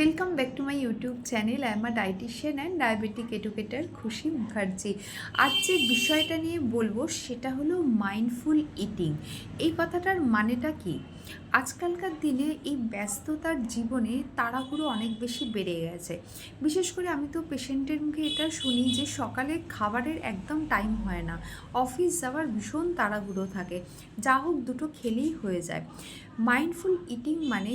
Welcome back to my YouTube channel I am a dietitian and diabetic educator Khushi Mukherjee আজ যে বিষয়টা নিয়ে বলব, সেটা হলো মাইন্ডফুল ইটিং এই কথাটার মানেটা কি? আজকালকার দিনে এই ব্যস্ততার জীবনে তাড়াহুড়ো অনেক বেশি বেড়ে গেছে। বিশেষ করে আমি তো পেশেন্টের মুখে এটা শুনি যে সকালে খাবারের একদম টাইম হয় না। অফিস যাওয়ার ভীষণ তাড়াহুড়ো থাকে। যা হোক, দুটো খেলেই হয়ে যায়। মাইন্ডফুল ইটিং মানে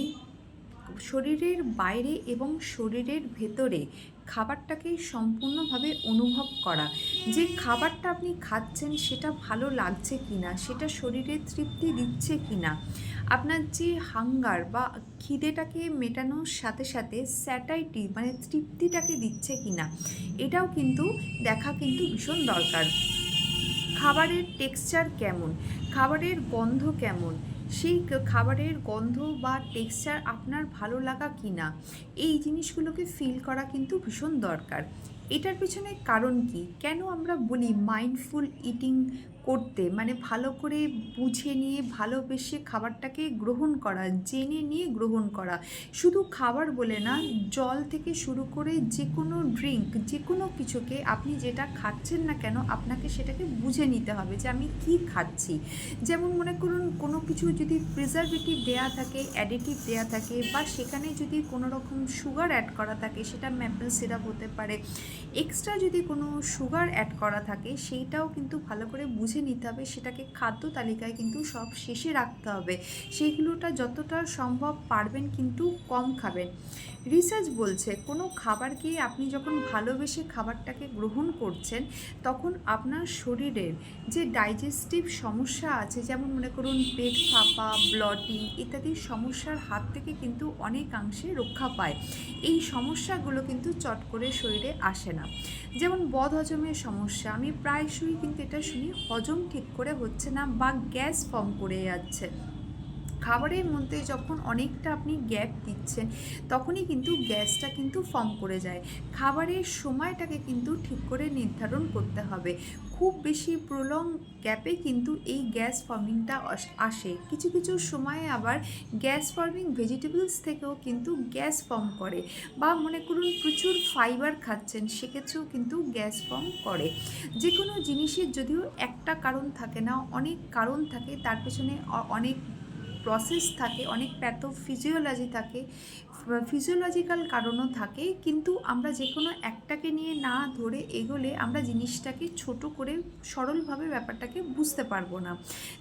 শরীরের বাইরে এবং শরীরের ভেতরে খাবারটাকে সম্পূর্ণভাবে অনুভব করা। যে খাবারটা আপনি খাচ্ছেন, সেটা ভালো লাগছে কি না সেটা শরীরে তৃপ্তি দিচ্ছে কি না আপনার যে হাঙ্গার বা খিদেটাকে মেটানোর সাথে সাথে স্যাটাইটি মানে তৃপ্তিটাকে দিচ্ছে কি না এটাও কিন্তু দেখা কিন্তু ভীষণ দরকার। খাবারের টেক্সচার কেমন? খাবারের গন্ধ কেমন? সেই খাবারের গন্ধ বা টেক্সচার আপনার ভালো লাগা কি না এই জিনিসগুলোকে ফিল করা কিন্তু ভীষণ দরকার। এটার পিছনে কারণ কি? কেন আমরা বলি মাইন্ডফুল ইটিং করতে? মানে ভালো করে বুঝে নিয়ে, ভালোবেসে খাবারটাকে গ্রহণ করা, জেনে নিয়ে গ্রহণ করা। শুধু খাবার বলে না, জল থেকে শুরু করে যে কোনো ড্রিঙ্ক যে কোনো কিছুকে আপনি যেটা খাচ্ছেন না কেন, আপনাকে সেটাকে বুঝে নিতে হবে যে আমি কি খাচ্ছি। যেমন মনে করুন, কোনো কিছু যদি প্রিজারভেটিভ দেয়া থাকে অ্যাডিটিভ দেয়া থাকে, বা সেখানে যদি কোনো রকম সুগার অ্যাড করা থাকে, সেটা ম্যাপেল সিরাপ হতে পারে এক্সট্রা যদি কোনো সুগার অ্যাড করা থাকে, সেইটাও কিন্তু ভালো করে বুঝে নিতে হবে। সেটাকে খাদ্য তালিকায় কিন্তু সব শেষে রাখতে হবে। সেইগুলোটা যতটা সম্ভব পারবেন কিন্তু কম খাবেন। রিসার্চ বলছে, কোনো খাবারকে আপনি যখন ভালোবেসে খাবারটাকে গ্রহণ করছেন, তখন আপনার শরীরের যে ডাইজেস্টিভ সমস্যা আছে, যেমন মনে করুন পেট ফাঁপা ব্লটিং ইত্যাদি সমস্যার হাত থেকে কিন্তু অনেকাংশে রক্ষা পায়। এই সমস্যাগুলো কিন্তু চট করে শরীরে আসে না। যেমন বদ হজমের সমস্যা, আমি প্রায়শই কিন্তু এটা শুনি, হজম ঠিক করে হচ্ছে না বা গ্যাস ফর্ম করে যাচ্ছে। খাবারের মধ্যে যখন অনেকটা আপনি গ্যাপ দিচ্ছেন, তখনই কিন্তু গ্যাসটা কিন্তু ফর্ম করে যায়। খাবারের সময়টাকে কিন্তু ঠিক করে নির্ধারণ করতে হবে। খুব বেশি প্রলং গ্যাপে কিন্তু এই গ্যাস ফর্মিংটা আসে কিছু কিছু সময়ে আবার গ্যাস ফর্মিং ভেজিটেবলস থেকেও কিন্তু গ্যাস ফর্ম করে বা মনে করুন প্রচুর ফাইবার খাচ্ছেন, সেক্ষেত্রেও কিন্তু গ্যাস ফর্ম করে। যে কোনো জিনিসের যদিও একটা কারণ থাকে না, অনেক কারণ থাকে, তার পেছনে অনেক প্রসেস থাকে, অনেক প্যাথোফিজিওলজি থাকে ফিজিওলজিক্যাল কারণও থাকে, কিন্তু আমরা যে কোনো একটাকে নিয়ে না ধরে এগোলে আমরা জিনিসটাকে ছোট করে সরলভাবে ব্যাপারটাকে বুঝতে পারব না।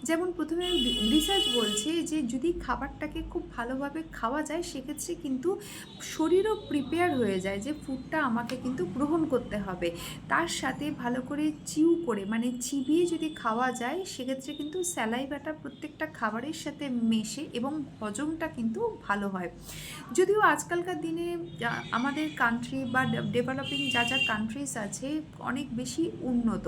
যেমন প্রথমে রিসার্চ বলছে যে যদি খাবারটাকে খুব ভালোভাবে খাওয়া যায়, সেক্ষেত্রে কিন্তু শরীরও প্রিপেয়ার হয়ে যায় যে ফুডটা আমাকে কিন্তু গ্রহণ করতে হবে। তার সাথে ভালো করে চিউ করে মানে চিবিয়ে যদি খাওয়া যায়, সেক্ষেত্রে কিন্তু স্যালাইভাটা প্রত্যেকটা খাবারের সাথে মেশে এবং হজমটা কিন্তু ভালো হয়। যদিও আজকালকার দিনে আমাদের কান্ট্রি বা ডেভেলপিং যা যা কান্ট্রিজ আছে অনেক বেশি উন্নত।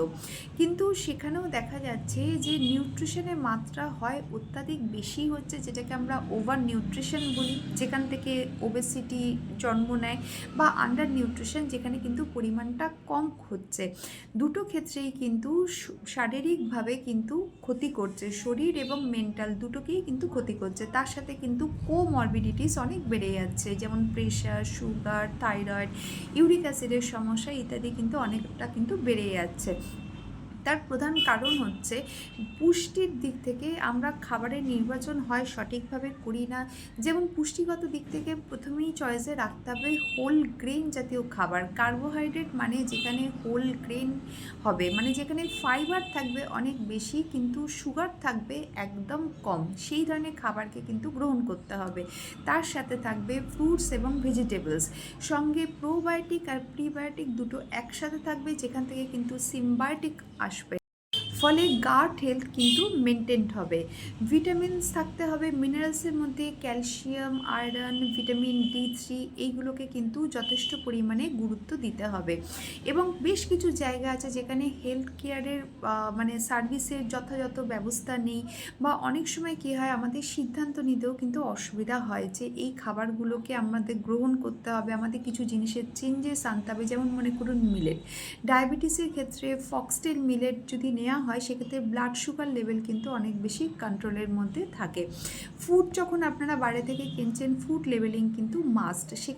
কিন্তু সেখানেও দেখা যাচ্ছে যে নিউট্রিশনের মাত্রা হয় অত্যাধিক বেশি হচ্ছে, যেটাকে আমরা ওভার নিউট্রিশন বলি। যেখান থেকে ওবেসিটি জন্ম নেয় বা আন্ডার নিউট্রিশন যেখানে কিন্তু পরিমাণটা কম হচ্ছে। দুটো ক্ষেত্রেই কিন্তু শারীরিকভাবে কিন্তু ক্ষতি করছে। শরীর এবং মেন্টাল দুটোকেই কিন্তু ক্ষতি করছে তার সাথে কিন্তু কোমরবিডিটিস অনেক বেড়ে যাচ্ছে। যেমন প্রেশার সুগার থাইরয়েড ইউরিক অ্যাসিডের সমস্যা ইত্যাদি কিন্তু অনেকটা কিন্তু বেড়ে যাচ্ছে। তার প্রধান কারণ হচ্ছে পুষ্টির দিক থেকে আমরা খাবারের নির্বাচন হয় সঠিকভাবে করি না। যেমন পুষ্টিগত দিক থেকে প্রথমেই চয়েসে রাখতে হবে হোল গ্রেন জাতীয় খাবার। কার্বোহাইড্রেট মানে যেখানে হোল গ্রেন হবে মানে যেখানে ফাইবার থাকবে অনেক বেশি কিন্তু সুগার থাকবে একদম কম। সেই ধরনের খাবারকে কিন্তু গ্রহণ করতে হবে। তার সাথে থাকবে ফ্রুটস এবং ভেজিটেবলস সঙ্গে প্রোবায়োটিক আর প্রিবায়োটিক দুটো একসাথে থাকবে, যেখান থেকে কিন্তু সিম্বায়োটিক aspas, ফলে গাট হেলথ কিন্তু মেনটেন্ড হবে। ভিটামিনস থাকতে হবে মিনারেলসের মধ্যে calcium iron vitamin D three এইগুলোকে কিন্তু যথেষ্ট পরিমাণে গুরুত্ব দিতে হবে। এবং বেশ কিছু জায়গা আছে যেখানে হেলথ কেয়ারের মানে সার্ভিসের যথাযথ ব্যবস্থা নেই বা অনেক সময় কী হয়, আমাদের সিদ্ধান্ত নিতেও কিন্তু অসুবিধা হয় যে এই খাবারগুলোকে আমাদের গ্রহণ করতে হবে, আমাদের কিছু জিনিসের চেঞ্জেস আনতে হবে, যেমন মনে করুন মিলেট ডায়াবেটিসের ক্ষেত্রে ফক্সটেল মিলেট যদি নেওয়া হয়, সেক্ষেত্রে ব্লাড সুগার লেভেল কিন্তু অনেক বেশি কন্ট্রোলের মধ্যে থাকে। ফুড যখন আপনারা বাইরে থেকে কিনছেন ফুড লেভেলিং কিন্তু মাস্ট সেক্ষেত্রে